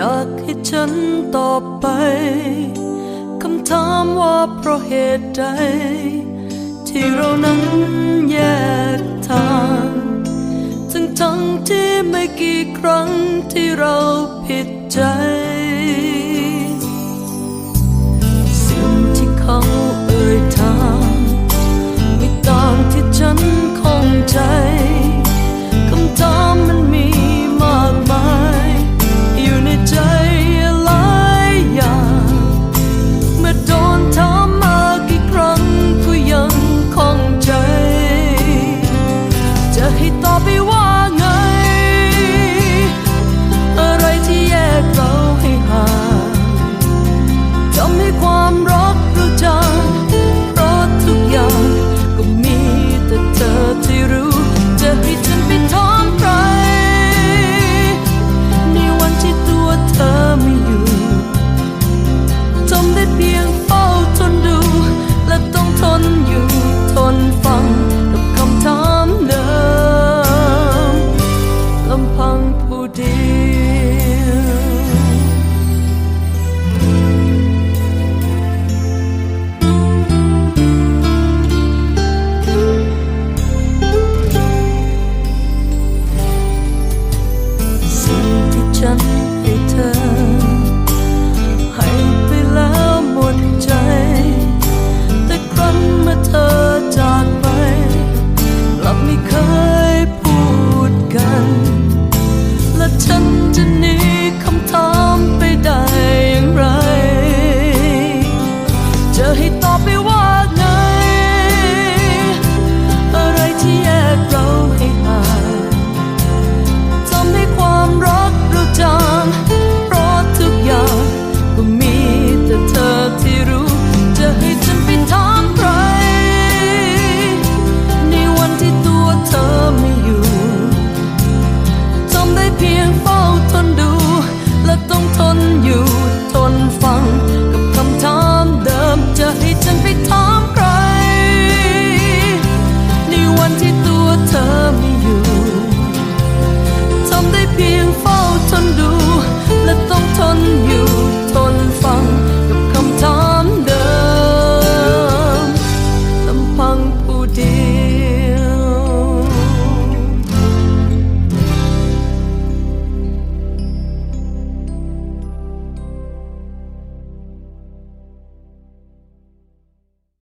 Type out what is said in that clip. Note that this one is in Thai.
อยากให้ฉันตอบไป คำถามว่าเพราะเหตุใด ที่เรานั้นแยกทาง ทั้งทั้งที่ไม่กี่ครั้งที่เราผิดใจ thought we were สิ่งที่ฉันให้เธอ